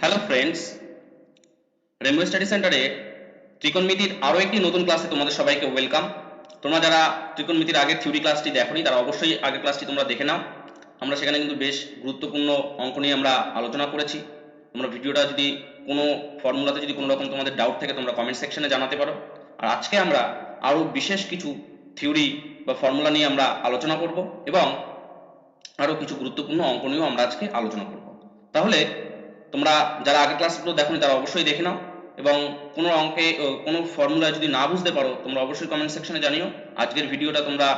Hello friends Rambo study সেন্টারে ত্রিকোণমিতির আরও একটি নতুন ক্লাসে তোমাদের সবাইকে ওয়েলকাম তোমরা যারা ত্রিকোণমিতির আগের থিওরি ক্লাসটি দেখোনি, তারা অবশ্যই আগের ক্লাসটি তোমরা দেখে নাও। আমরা সেখানে কিন্তু বেশ গুরুত্বপূর্ণ অঙ্ক নিয়ে আমরা আলোচনা করেছি। তোমরা ভিডিওটা যদি কোনো ফর্মুলাতে যদি কোনো রকম তোমাদের ডাউট থাকে, তোমরা কমেন্ট সেকশনে জানাতে পারো। আর আজকে আমরা আরও বিশেষ কিছু থিওরি বা ফর্মুলা নিয়ে আমরা আলোচনা করব এবং আরও কিছু গুরুত্বপূর্ণ অঙ্ক নিয়েও আমরা আজকে আলোচনা করব। তাহলে তোমরা যারা আগের ক্লাসগুলো দেখোনি তারা অবশ্যই দেখে নাও এবং কোনো অঙ্কে কোনো ফর্মুলা যদি না বুঝতে পারো, তোমরা অবশ্যই কমেন্ট সেকশনে জানিও। আজকের ভিডিওটা তোমরা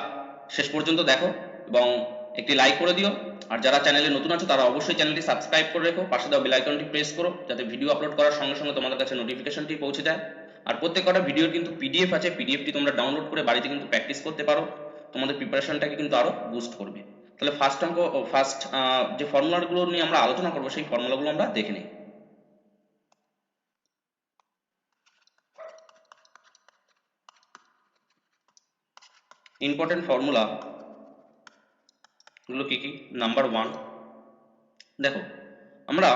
শেষ পর্যন্ত দেখো এবং একটি লাইক করে দিও। আর যারা চ্যানেলে নতুন আছো, তারা অবশ্যই চ্যানেলটি সাবস্ক্রাইব করে রেখো। পাশে দেওয়া বেল আইকনটি প্রেস করো, যাতে ভিডিও আপলোড করার সঙ্গে সঙ্গে তোমাদের কাছে নোটিফিকেশনটি পৌঁছে যায়। আর প্রত্যেকটা ভিডিওর কিন্তু পিডিএফ আছে। পিডিএফটি তোমরা ডাউনলোড করে বাড়িতে কিন্তু প্র্যাকটিস করতে পারো। তোমাদের প্রিপারেশনটাকে কিন্তু আরও বুস্ট করবে। তাহলে ফার্স্ট অঙ্ক ফার্স্ট যে ফর্মুলাগুলো নিয়ে আমরা আলোচনা করব, সেই ফর্মুলাগুলো আমরা দেখে নিই। ইম্পর্টেন্ট ফর্মুলা গুলো কি কি? নাম্বার ওয়ান দেখো, আমরা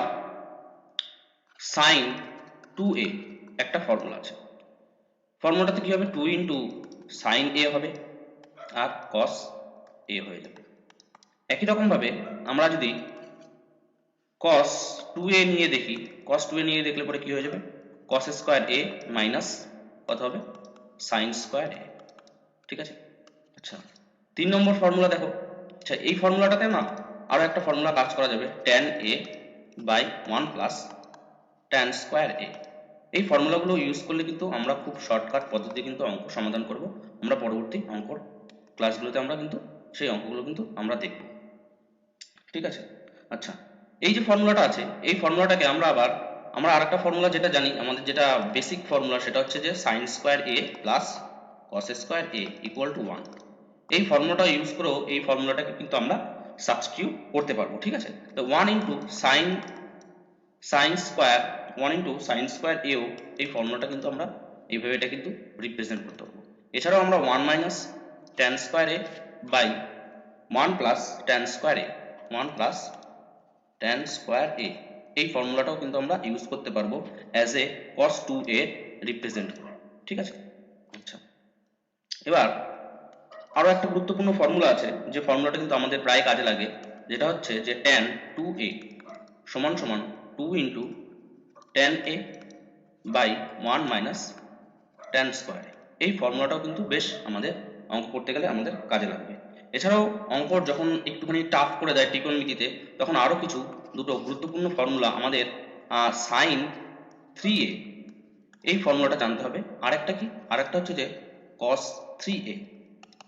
সাইন টু এ একটা ফর্মুলা আছে। ফর্মুলাটাতে কি হবে? টু ইন্টু সাইন এ হবে, আর কস এ হয়ে যাবে। একই রকম ভাবে আমরা যদি cos 2a নিয়ে দেখি, cos 2a নিয়ে দেখলে পরে কি হয়ে যাবে? cos স্কয়ার a মাইনাস কত হবে? sin স্কয়ার a, ঠিক আছে? আচ্ছা তিন নম্বর ফর্মুলা দেখো। আচ্ছা এই ফর্মুলাটাতে না আরও একটা ফর্মুলা কাজ করা যাবে, tan a by 1 plus tan square a এই ফর্মুলাগুলো ইউজ করলে কিন্তু আমরা খুব শর্টকাট পদ্ধতি কিন্তু অঙ্ক সমাধান করব। আমরা পরবর্তী অঙ্কর ক্লাসগুলোতে আমরা কিন্তু সেই অঙ্কগুলো কিন্তু আমরা দেখব। ঠিক আছে? আচ্ছা এই যে ফর্মুলাটা আছে, এই ফর্মুলাটাকে আমরা আবার, আমরা আরেকটা ফর্মুলা যেটা জানি, আমাদের যেটা বেসিক ফর্মুলা সেটা হচ্ছে যে sine square A plus cos square A equal to one এই ফর্মুলাটা ইউজ করেও এই ফর্মুলাটাকে কিন্তু আমরা সাবস্টিটিউট করতে পারব, ঠিক আছে? তো one into sine sine square one into sine square এও এই ফর্মুলাটা কিন্তু আমরা এইভাবে এটা কিন্তু রিপ্রেজেন্ট করতে পারব। এছাড়াও আমরা one minus tan square A by one plus tan square A one plus tan square A এই ফর্মুলাটাও কিন্তু আমরা ইউজ করতে পারব as A cos two A represent ঠিক আছে? আচ্ছা। এবার আরও একটা গুরুত্বপূর্ণ ফর্মুলা আছে, যে ফর্মুলাটা কিন্তু আমাদের প্রায় কাজে লাগে, যেটা হচ্ছে যে টেন টু এ সমান সমান two into tan A by one minus tan square এই ফর্মুলাটাও কিন্তু বেশ আমাদের অঙ্ক করতে গেলে আমাদের কাজে লাগবে। এছাড়াও অঙ্ক যখন একটুখানি টাফ করে দেয় ত্রিকোণমিতিতে, তখন আরও কিছু দুটো গুরুত্বপূর্ণ ফর্মুলা আমাদের সাইন থ্রি এ এই ফর্মুলাটা জানতে হবে। আরেকটা কি? আরেকটা হচ্ছে যে কস থ্রি এ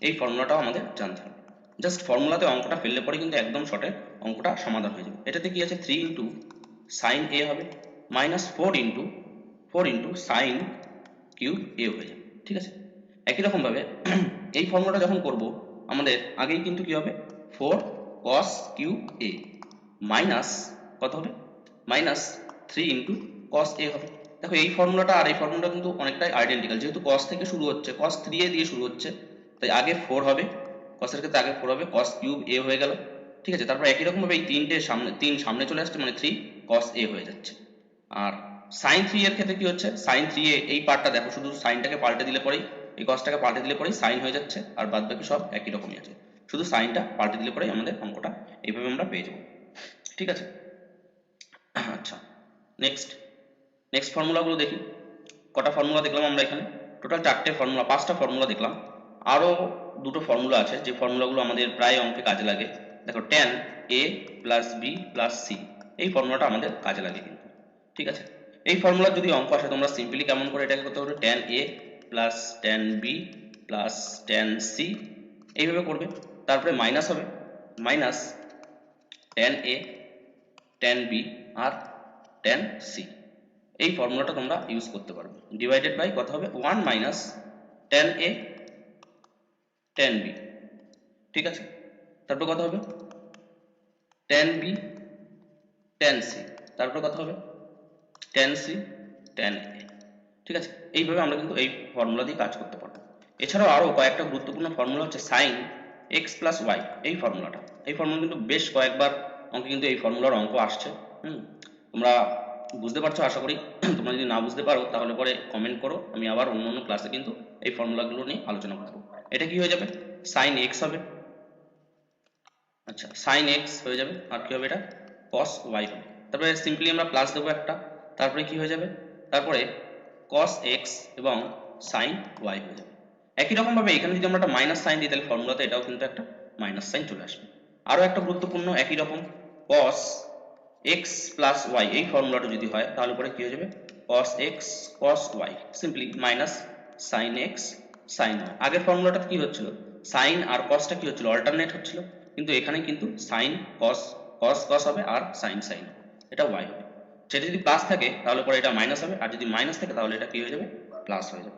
এই ফর্মুলাটাও আমাদের জানতে হবে। জাস্ট ফর্মুলাতে অঙ্কটা ফেললে পরে কিন্তু একদম শর্টে অঙ্কটা সমাধান হয়ে যাবে। এটাতে কি আছে? থ্রি ইন্টু সাইন এ হবে। Minus four into four into sine cube A হয়ে যাবে। ঠিক আছে? একই রকম ভাবে এই ফর্মুলাটা যখন করব আমাদের আগেই কিন্তু কি হবে? Four cos cube A minus কত হবে? Minus three into cos A হবে। দেখো, এই ফর্মুলাটা আর এই ফর্মুলাটা কিন্তু অনেকটাই আইডেন্টিক্যাল যেহেতু কস থেকে শুরু হচ্ছে কস থ্রি এ দিয়ে শুরু হচ্ছে, তাই আগে ফোর হবে। কসের ক্ষেত্রে আগে ফোর হবে কস কিউব এ হয়ে গেল। ঠিক আছে, তারপর একই রকম ভাবে এই তিনটে সামনে, তিন সামনে চলে আসছে মানে থ্রি কস এ হয়ে যাচ্ছে। আর সাইন থ্রি এর ক্ষেত্রে কি হচ্ছে? সাইন থ্রি এ এই পার্টটা দেখো, শুধু সাইনটাকে পাল্টে দিলে পরেই এই কসটাকে পাল্টে দিলে পরেই সাইন হয়ে যাচ্ছে আর বাদ বাকি সব একই রকমই আছে। শুধু সাইনটা পাল্টে দিলে পরেই আমাদের অঙ্কটা এইভাবে আমরা পেয়ে যাব। ঠিক আছে? আচ্ছা নেক্সট নেক্সট ফর্মুলাগুলো দেখি। কটা ফর্মুলা দেখলাম আমরা এখানে? টোটাল চারটে ফর্মুলা পাঁচটা ফর্মুলা দেখলাম। আরও দুটো ফর্মুলা আছে, যে ফর্মুলাগুলো আমাদের প্রায় অঙ্কে কাজে লাগে। দেখো tan A plus B plus C এই ফর্মুলাটা আমাদের কাজে লাগে কিন্তু। ঠিক আছে? এই ফর্মুলার যদি অঙ্ক আসে, তোমরা সিম্পলি কেমন করে এটাকে করতে পারবে? Tan A plus tan B plus tan C এইভাবে করবে। তারপরে মাইনাস হবে। Minus tan A tan B R tan C এই ফর্মুলাটা তোমরা ইউজ করতে পারবে। ডিভাইডেড বাই কত হবে? One minus tan A tan B ঠিক আছে? তারপর কত হবে? টেন বি টেন সি তারপর কত হবে? টেন সি টেন এ ঠিক আছে? এইভাবে আমরা কিন্তু এই ফর্মুলা দিয়ে কাজ করতে পারব। এছাড়াও আরও কয়েকটা গুরুত্বপূর্ণ ফর্মুলা হচ্ছে সাইন এক্স প্লাস ওয়াই এই ফর্মুলাটা এই ফর্মুলা কিন্তু বেশ কয়েকবার অঙ্কে কিন্তু এই ফর্মুলার অঙ্ক আসছে, হুম? তোমরা বুঝতে পারছ, আশা করি। তোমরা যদি না বুঝতে পারো, তাহলে পরে কমেন্ট করো। আমি আবার অন্য অন্য ক্লাসে কিন্তু এই ফর্মুলাগুলো নিয়ে আলোচনা করব। এটা কি হয়ে যাবে? সাইন এক্স হবে। আচ্ছা সাইন এক্স হয়ে যাবে। আর কি হবে এটা? কস ওয়াই হবে। তারপরে সিম্পলি আমরা প্লাস দেবো একটা। তারপরে কি হয়ে যাবে? তারপরে কস এক্স এবং সাইন ওয়াই হয়ে যাবে। একই রকম ভাবে এখানে যদি আমরা একটা মাইনাস সাইন দিই, তাহলে ফর্মুলাতে এটাও কিন্তু একটা মাইনাস সাইন চলে আসবে। আরও একটা গুরুত্বপূর্ণ একই রকম কস এক্স প্লাস ওয়াই এই ফর্মুলাটা যদি হয়, তাহলে পরে কি হয়ে যাবে? Cos X cos Y simply minus sine X sine Y আগের ফর্মুলাটা কি হচ্ছিল? সাইন আর কসটা কি হচ্ছিল? অল্টারনেট হচ্ছিল। কিন্তু এখানে কিন্তু সাইন কস কস কস হবে আর সাইন সাইন এটা ওয়াই হবে। সেটা যদি প্লাস থাকে, তাহলে পরে এটা মাইনাস হবে। আর যদি মাইনাস থাকে, তাহলে এটা কি হয়ে যাবে? প্লাস হয়ে যাবে।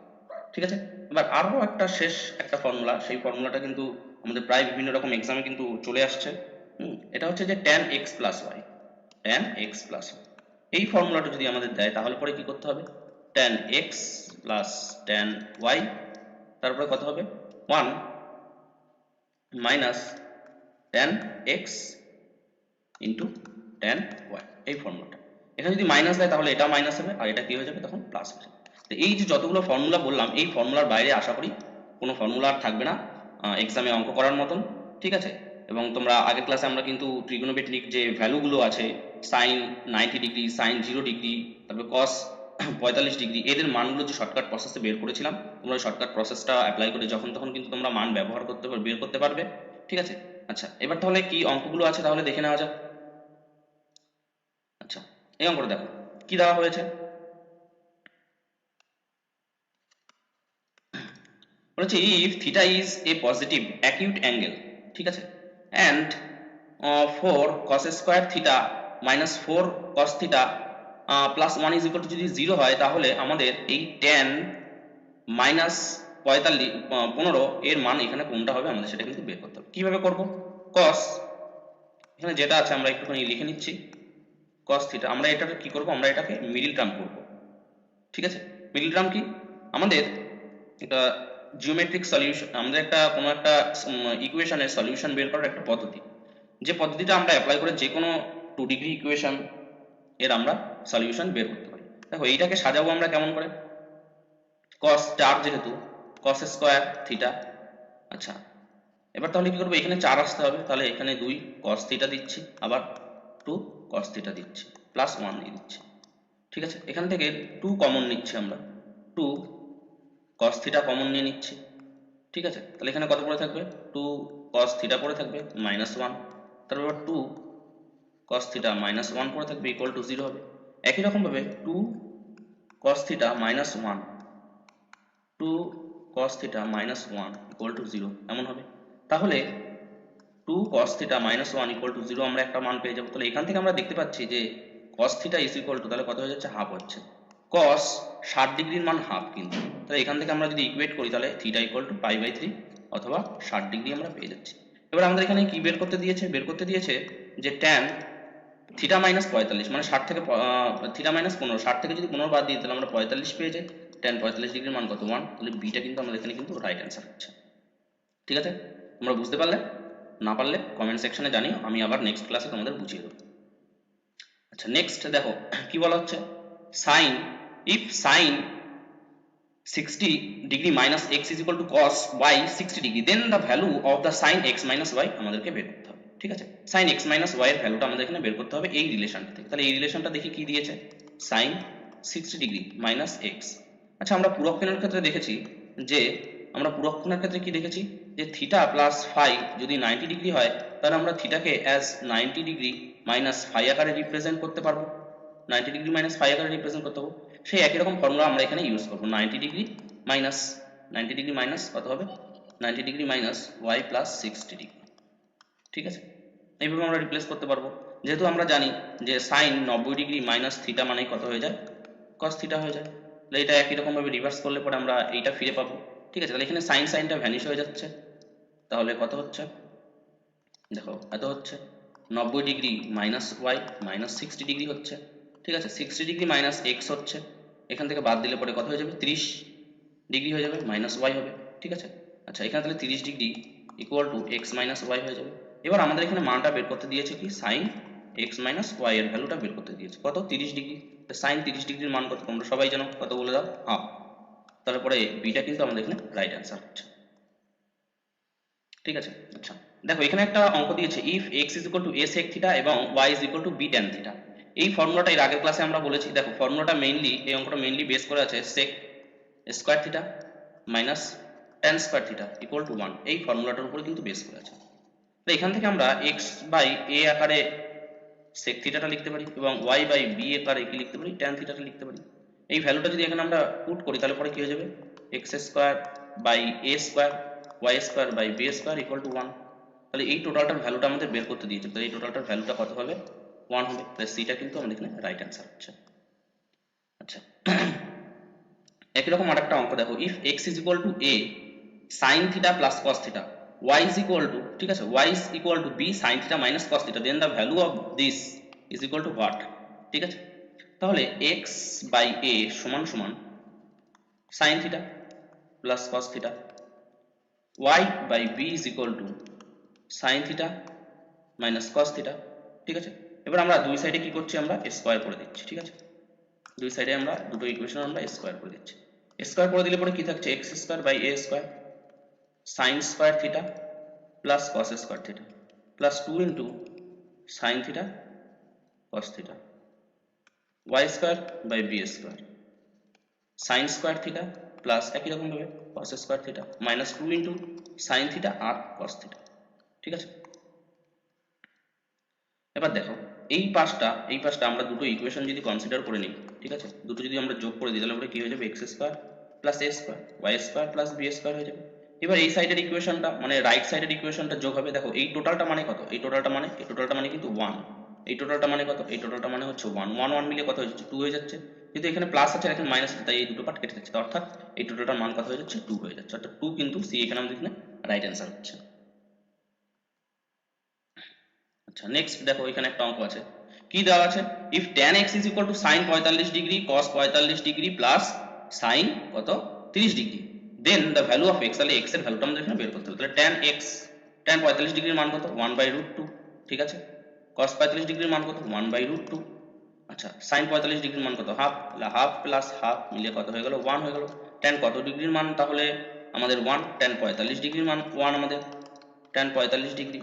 ঠিক আছে? এবার আরও একটা শেষ একটা ফর্মুলা সেই ফর্মুলাটা কিন্তু আমাদের প্রায় বিভিন্ন রকম এক্সামে কিন্তু চলে আসছে। এটা হচ্ছে যে tan X plus Y tan X plus এই ফর্মুলাটা যদি আমাদের দেয়, তাহলে পরে কি করতে হবে? Tan X plus tan Y তারপরে কত হবে? One minus tan X into tan Y এই ফর্মুলাটা এখানে যদি মাইনাস দেয় তাহলে এটা মাইনাস হবে, আর এটা কি হয়ে যাবে তখন প্লাস যাবে। তো এই যে যতগুলো ফর্মুলা বললাম, এই ফর্মুলার বাইরে আশা করি কোনো ফর্মুলা আর থাকবে না। এক্সামে অঙ্ক করার মতন, ঠিক আছে? এবং তোমরা আগের ক্লাসে আমরা কিন্তু ট্রিগোনোমেট্রিক যে ভ্যালুগুলো আছে sine ninety degree sine zero degree তারপরে কস পঁয়তাল্লিশ ডিগ্রি এদের মানগুলো যে শর্টকাট প্রসেসে বের করেছিলাম, তোমরা শর্টকাট প্রসেসটা অ্যাপ্লাই করে যখন তখন কিন্তু তোমরা মান ব্যবহার করতে পারবে বের করতে পারবে, ঠিক আছে? আচ্ছা এবার তাহলে কি অঙ্কগুলো আছে তাহলে দেখে নেওয়া যাক। এই অঙ্কটা দেখো। কি দেওয়া হয়েছে? বলেছে if theta is a positive acute angle ঠিক আছে? And four cos square theta minus four cos theta plus one is equal to যদি জিরো হয়, তাহলে আমাদের এই টেন মাইনাস পঁয়তাল্লিশ পনেরো এর মান এখানে কোনটা হবে আমাদের সেটা কিন্তু বের করতে হবে। কীভাবে করব? কস এখানে যেটা আছে আমরা একটুখানি লিখে নিচ্ছি। কস থিটা আমরা এটাকে কি করব? আমরা এটাকে মিডিল টার্ম করব। ঠিক আছে? মিডিল টার্ম কি? আমাদের এটা জিওমেট্রিক সলিউশন আমাদের একটা কোনো একটা ইকুয়েশনের সলিউশন বের করার একটা পদ্ধতি। যে পদ্ধতিটা আমরা অ্যাপ্লাই করে যে কোনো টু ডিগ্রি ইকুয়েশন এর আমরা সলিউশন বের করতে পারি। দেখো, এইটাকে সাজাবো আমরা কেমন করে? কস চার যেহেতু কস স্কোয়ার থিটা আচ্ছা। এবার তাহলে কি করব? এখানে চার আসতে হবে। তাহলে এখানে দুই কস থিটা দিচ্ছি। আবার টু কস থিটা দিচ্ছি প্লাস ওয়ান দিয়ে দিচ্ছি। ঠিক আছে? এখান থেকে টু কমন নিচ্ছি আমরা। টু কস থিটা কমন নিয়ে নিচ্ছি। ঠিক আছে? তাহলে এখানে কত পড়ে থাকবে? টু কস থিটা পড়ে থাকবে মাইনাস ওয়ান তারপর two cos theta minus one পড়ে থাকবে ইকুয়াল টু জিরো হবে। একই রকমভাবে two cos theta minus one two cos theta minus one equal to zero এমন হবে। তাহলে two cos theta minus one equal to zero আমরা একটা মান পেয়ে যাব। তাহলে এখান থেকে আমরা দেখতে পাচ্ছি যে cos theta is equal to তাহলে কত হয়ে যাচ্ছে? হাফ হচ্ছে। কস ষাট ডিগ্রির মান হাফ কিন্তু। তাহলে এখান থেকে আমরা যদি ইকুয়েট করি, তাহলে theta equal to pi by three অথবা ষাট ডিগ্রি আমরা পেয়ে যাচ্ছি। এবার আমাদের এখানে কি বের করতে দিয়েছে? বের করতে দিয়েছে যে ট্যান থিটা মাইনাস পঁয়তাল্লিশ মানে ষাট থেকে থিটা মাইনাস পনেরো, ষাট থেকে যদি পনেরো বাদ দিই, তাহলে আমরা পঁয়তাল্লিশ পেয়ে যাই। ট্যান পঁয়তাল্লিশ ডিগ্রির মান কত? ওয়ান তাহলে বিটা কিন্তু আমাদের এখানে কিন্তু রাইট অ্যান্সার হচ্ছে। ঠিক আছে? তোমরা বুঝতে পারলে? না পারলে কমেন্ট সেকশনে জানিও, আমি আবার নেক্সট ক্লাসে তোমাদের বুঝিয়ে দেবো। আচ্ছা নেক্সট দেখো, কি বলা হচ্ছে? Sine if sine 60 degree minus x is equal to cos y 60 degree, then the value of the sin x minus y আমাদেরকে বের করতে হবে, ঠিক আছে? sin x minus y এর ভ্যালুটা আমাদের এখানে বের করতে হবে এই রিলেশনটা থেকে। তাহলে এই রিলেশনটা দেখি কি দিয়েছে? sin 60 ডিগ্রি মাইনাস x আচ্ছা আমরা পুরক্ষণের ক্ষেত্রে দেখেছি যে আমরা পুরক্ষণের ক্ষেত্রে কি দেখেছি? যে থিটা প্লাস ফাই যদি 90 ডিগ্রি হয়, তাহলে আমরা থিটাকে অ্যাজ 90 ডিগ্রি মাইনাস ফাই আকারে রিপ্রেজেন্ট করতে পারব। 90 ডিগ্রি মাইনাস ফাই আকারে রিপ্রেজেন্ট করতে পারব। সেই একই রকম ফর্মুলা আমরা এখানে ইউজ করব। 90 ডিগ্রি মাইনাস 90 ডিগ্রি মাইনাস কত হবে? 90 degree minus Y plus sixty degree ঠিক আছে? এইভাবে আমরা রিপ্লেস করতে পারব। যেহেতু আমরা জানি যে সাইন নব্বই ডিগ্রি মাইনাস থিটা মানে কত হয়ে যায়? কস থিটা হয়ে যায়। তাহলে এটা একই রকম ভাবে রিভার্স করলে পরে আমরা এইটা ফিরে পাবো। ঠিক আছে, তাহলে এখানে সাইন সাইনটা ভ্যানিশ হয়ে যাচ্ছে। তাহলে কত হচ্ছে? দেখো, এত হচ্ছে। নব্বই degree minus Y minus sixty degree হচ্ছে। ঠিক আছে সিক্সটি ডিগ্রি মাইনাস এক্স হচ্ছে। এখান থেকে বাদ দিলে পরে কত হয়ে যাবে? ত্রিশ ডিগ্রি হয়ে যাবে মাইনাস ওয়াই হবে। ঠিক আছে? আচ্ছা এখানে তাহলে তিরিশ degree equal to X minus Y হয়ে যাবে। এবার আমাদের এখানে মানটা বের করতে দিয়েছে কি? সাইন এক্স মাইনাস ওয়াই এর ভ্যালুটা বের করতে দিয়েছে। কত? তিরিশ ডিগ্রি। সাইন তিরিশ ডিগ্রির মান কত? তোমরা সবাই জানো। কত বলে দাও? হাফ তারপরে বিটা কিন্তু আমাদের এখানে রাইট অ্যান্সার ঠিক আছে? আচ্ছা। দেখো, এখানে একটা অঙ্ক দিয়েছে if X is equal to A sec theta এবং Y is equal to B tan theta এই ফর্মুলাটা এর আগের ক্লাসে আমরা বলেছি, দেখো ফর্মুলাটা মেইনলি এই অঙ্কটা মেইনলি বেস করে আছে sec square theta minus tan square theta equal to one এই ফর্মুলাটার উপরে কিন্তু বেস করে আছে। তো এখান থেকে আমরা এক্স বাই এ আকারে সেক থিটাটা লিখতে পারি এবং ওয়াই বাই বি আকারে কি লিখতে পারি? ট্যান থিটাটা লিখতে পারি। এই ভ্যালুটা যদি এখানে আমরা পুট করি, তাহলে পরে কি হয়ে যাবে? X square by A square Y square by B square equal to one তাহলে এই টোটালটার ভ্যালুটা আমাদের বের করতে দিয়েছে। তো এই টোটালটার ভ্যালুটা কত হবে? ওয়ান হবে। তাহলে সিটা কিন্তু আমাদের এখানে রাইট অ্যান্সার হচ্ছে। আচ্ছা। একই রকম আরেকটা অঙ্ক দেখো। If X is equal to A sine theta plus cos theta Y is equal to ঠিক আছে? Y is equal to B sine theta minus cos theta then the value of this is equal to what ঠিক আছে? তাহলে X by A সমান সমান sine theta plus cos theta Y by B is equal to sine theta minus cos theta ঠিক আছে? এবার আমরা দুই সাইডে কি করছি আমরা? স্কোয়ার করে দিচ্ছি, ঠিক আছে? দুই সাইডে আমরা দুটো ইকুয়েশন আমরা স্কোয়ার করে দিচ্ছি। স্কোয়ার করে দিলে পরে কি থাকছে? X square by A square sine square theta plus cos square theta plus two into sine theta cos theta Y square by B square sine square theta plus একই রকম ভাবে cos square theta minus two into sine theta আর cos theta ঠিক আছে? এবার দেখো, এই পাশটা এই পাশটা আমরা দুটো ইকুয়েশন যদি কনসিডার করে নিই, ঠিক আছে? দুটো যদি আমরা যোগ করে দিই, তাহলে পরে কি হয়ে যাবে? X square plus A square Y square plus B square হয়ে যাবে। এবার এই সাইডের ইকুয়েশনটা মানে রাইট সাইডের ইকুয়েশনটা যোগ হবে, দেখো, এই টোটালটা মানে কত? এই টোটালটা মানে এই টোটালটা মানে কিন্তু ওয়ান এই টোটালটা মানে কত? এই টোটালটা মানে হচ্ছে ওয়ান ওয়ান ওয়ান মিলে কত হয়ে যাচ্ছে? টু হয়ে যাচ্ছে। কিন্তু এখানে প্লাস আছে এখানে মাইনাস আছে, তাই এই দুটো পার্ট কেটে যাচ্ছে। অর্থাৎ এই টোটালটার মান কত হয়ে যাচ্ছে? টু হয়ে যাচ্ছে। অর্থাৎ টু কিন্তু সি এখানে আমাদের এখানে রাইট অ্যান্সার হচ্ছে। আচ্ছা নেক্সট দেখো, এখানে একটা অঙ্ক আছে। কি দেওয়া আছে? If tan x is equal to sin 45 degree cos 45 ডিগ্রি প্লাস sin কত? 30 degree then the value of x, তাহলে x এর ভ্যালুটা আমাদের এখানে বের করতে হবে। তাহলে tan x, tan 45 ডিগ্রির মান কত? 1 বাই রুট টু ঠিক আছে? Cos 45 ডিগ্রির মান কত? 1 বাই রুট টু আচ্ছা sin 45 ডিগ্রির মান কত? হাফ তাহলে হাফ প্লাস হাফ মিলে কত হয়ে গেল? 1 হয়ে গেল। tan কত ডিগ্রির মান? তাহলে আমাদের 1 tan 45 ডিগ্রির মান 1 আমাদের। tan 45 degree.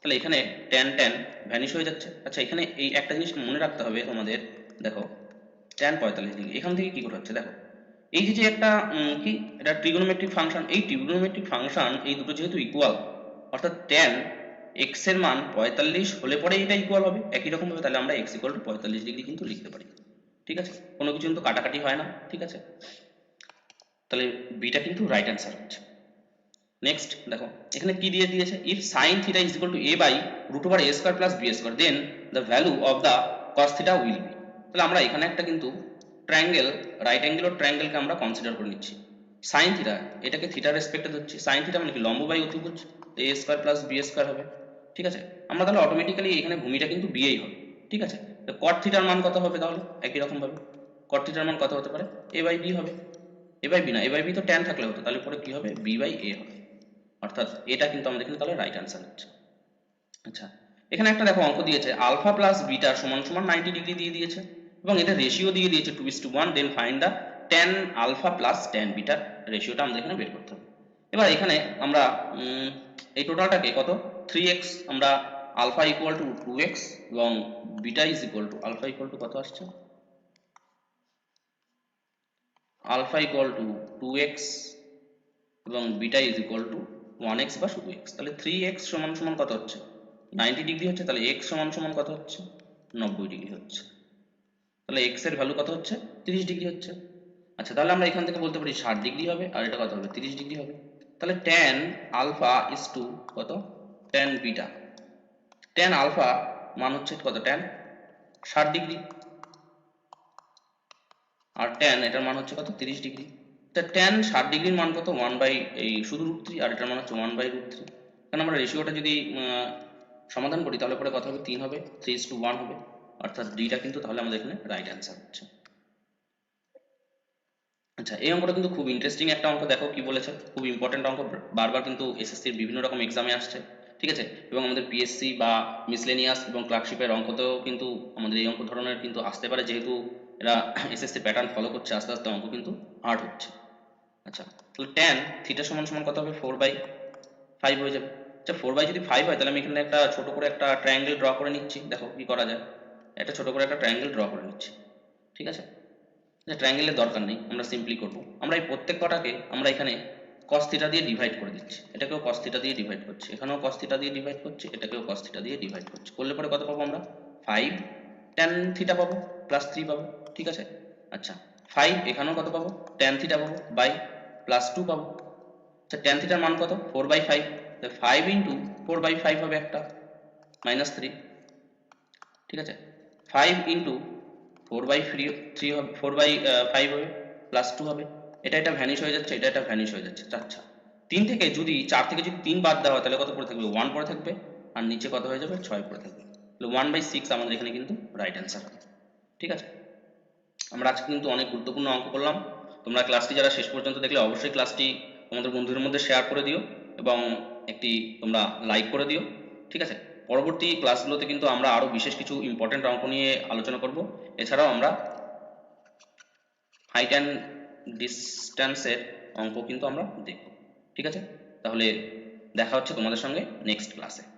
তাহলে এখানে ট্যান ট্যান ভ্যানিশ হয়ে যাচ্ছে। আচ্ছা এখানে এই একটা জিনিস মনে রাখতে হবে তোমাদের। দেখো ট্যান পঁয়তাল্লিশ ডিগ্রি। এখান থেকে কি করে হচ্ছে? দেখো, এই যে একটা কি? এটা ট্রিগোনোমেট্রিক ফাংশন এই ট্রিগোনোমেট্রিক ফাংশন এই দুটো যেহেতু ইকুয়াল অর্থাৎ ট্যান এক্সের মান পঁয়তাল্লিশ হলে পরে এটা ইকুয়াল হবে। একই রকম ভাবে তাহলে আমরা এক্স ইকুয়াল টু পঁয়তাল্লিশ ডিগ্রি কিন্তু লিখতে পারি। ঠিক আছে? কোনো কিছু কিন্তু কাটাকাটি হয় না, ঠিক আছে? তাহলে বিটা কিন্তু রাইট অ্যান্সার হচ্ছে। নেক্সট দেখো, এখানে কি দিয়ে দিয়েছে? If sine theta is equal to a by root over a square plus b square then the value of the cos theta will be তাহলে আমরা এখানে একটা কিন্তু ট্রায়াঙ্গেল রাইট অ্যাঙ্গেল ও ট্রায়াঙ্গেলকে আমরা কনসিডার করে নিচ্ছি। সাইন থিটা এটাকে থিটার রেসপেক্টে ধরছি। সাইন থিটা মানে কি? লম্ব বাই অতিভুজ। A square plus b square হবে। ঠিক আছে? আমরা তাহলে অটোমেটিক্যালি এখানে ভূমিটা কিন্তু বিয়েই হবে। ঠিক আছে? তো কট থিটার মান কত হবে তাহলে? একই রকম ভাবে। কট থিটার মান কত হতে পারে? এ বাই বি হবে। এ বাই বি না এ বাই বি তো ট্যান থাকলে হতো, তাহলে পরে কি হবে? বি বাই এ হবে। অর্থাৎ এটা কিন্তু আমাদের এখানে তাহলে রাইট অ্যান্সার হচ্ছে। আচ্ছা এখানে একটা দেখো অঙ্ক দিয়েছে। আলফা প্লাস বিটা সমান সমান নাইনটি ডিগ্রি দিয়ে দিয়েছে এবং এটা রেশিও দিয়ে দিয়েছে two is to one then find the tan alpha plus tan bitter রেশিওটা আমাদের এখানে বের করতে হবে। এবার এখানে আমরা এই টোটালটাকে কত? থ্রি এক্স আমরা alpha equal to two x এবং beta is equal to alpha equal to কত আসছে? Alpha equal to two x এবং beta is equal to one x বা শুধু এক্স তাহলে থ্রি এক্স সমান সমান কত হচ্ছে? নাইনটি ডিগ্রি হচ্ছে, তাহলে এক্স সমান সমান কত হচ্ছে? নব্বই ডিগ্রি হচ্ছে। তাহলে এক্সের ভ্যালু কত হচ্ছে? তিরিশ ডিগ্রি হচ্ছে। আচ্ছা তাহলে আমরা এখান থেকে বলতে পারি ষাট ডিগ্রি হবে, আর এটা কত হবে? তিরিশ ডিগ্রি হবে। তাহলে ট্যান আলফা ইস টু কত? ট্যান বিটা ট্যান আলফা মান হচ্ছে কত? ট্যান ষাট ডিগ্রি। আর ট্যান এটার মান হচ্ছে কত? তিরিশ ডিগ্রি। তা ট্যান ষাট ডিগ্রির মান কত? ওয়ান বাই এই শুধু রুট থ্রি আর এটার মান হচ্ছে ওয়ান বাই রুট থ্রি কারণ আমরা রেশিওটা যদি সমাধান করি, তাহলে পরে কত হবে তিন হবে থ্রি টু ওয়ান হবে। অর্থাৎ ডিটা কিন্তু তাহলে আমাদের এখানে রাইট অ্যান্সার হচ্ছে। আচ্ছা এই অঙ্কটা কিন্তু খুব ইন্টারেস্টিং একটা অঙ্ক। দেখো কি বলেছে? খুব ইম্পর্টেন্ট অঙ্ক। বারবার কিন্তু এসএসসির বিভিন্ন রকম এক্সামে আসছে। ঠিক আছে? এবং আমাদের পিএসসি বা মিসলেনিয়াস এবং ক্লার্কশিপের অঙ্কতেও কিন্তু আমাদের এই অঙ্ক ধরনের কিন্তু আসতে পারে। যেহেতু এরা এসএসসি প্যাটার্ন ফলো করছে, আস্তে আস্তে অঙ্ক কিন্তু হার্ড হচ্ছে। আচ্ছা তাহলে ট্যান থিটা সমান সমান কত হবে? ফোর বাই ফাইভ হয়ে যাবে। আচ্ছা ফোর বাই যদি ফাইভ হয়, তাহলে আমি এখানে একটা ছোট করে একটা ট্রায়াঙ্গেল ড্র করে নিচ্ছি। দেখো কি করা যায়? একটা ছোট করে একটা ট্রায়াঙ্গেল ড্র করে নিচ্ছি। ঠিক আছে? আচ্ছা ট্রায়াঙ্গেলের দরকার নেই, আমরা সিম্পলি করব। আমরা এই প্রত্যেক কটাকে আমরা এখানে থিটা দিয়ে ডিভাইড করে দিচ্ছি। এটাকেও থিটা দিয়ে ডিভাইড করছি। এখানেও থিটা দিয়ে ডিভাইড করছি, এটাকেও থিটা দিয়ে ডিভাইড করছি। করলে পরে কত পাবো আমরা? ফাইভ ট্যান থিটা পাবো প্লাস থ্রি পাবো, ঠিক আছে? আচ্ছা ফাইভ এখানেও কত পাবো? ট্যান থিটা পাবো বাই প্লাস টু পাবো। আচ্ছা ট্যান থিটার মান কত? Four by five five into four by five হবে একটা মাইনাস থ্রি ঠিক আছে? Five into four by three three হবে ফোর বাই ফাইভ হবে প্লাস টু হবে। এটা এটা ভ্যানিশ হয়ে যাচ্ছে, এটা এটা ভ্যানিশ হয়ে যাচ্ছে। আচ্ছা তিন থেকে যদি, চার থেকে যদি তিন বাদ দেওয়া হয়, তাহলে কত পড়ে থাকবে? ওয়ান পড়ে থাকবে, আর নিচে কত হয়ে যাবে? ছয় পড়ে থাকবে। তাহলে ওয়ান বাই সিক্স আমাদের এখানে কিন্তু রাইট অ্যান্সার ঠিক আছে? আমরা আজকে কিন্তু অনেক গুরুত্বপূর্ণ অঙ্ক করলাম। তোমরা ক্লাসটি যারা শেষ পর্যন্ত দেখলে, অবশ্যই ক্লাসটি তোমাদের বন্ধুদের মধ্যে শেয়ার করে দিও এবং একটি তোমরা লাইক করে দিও। ঠিক আছে? পরবর্তী ক্লাসগুলোতে কিন্তু আমরা আরও বিশেষ কিছু ইম্পর্টেন্ট অঙ্ক নিয়ে আলোচনা করব। এছাড়াও আমরা হাইট অ্যান্ড ডিস্ট্যান্সের অঙ্ক কিন্তু আমরা দেখব। ঠিক আছে? তাহলে দেখা হচ্ছে তোমাদের সঙ্গে নেক্সট ক্লাসে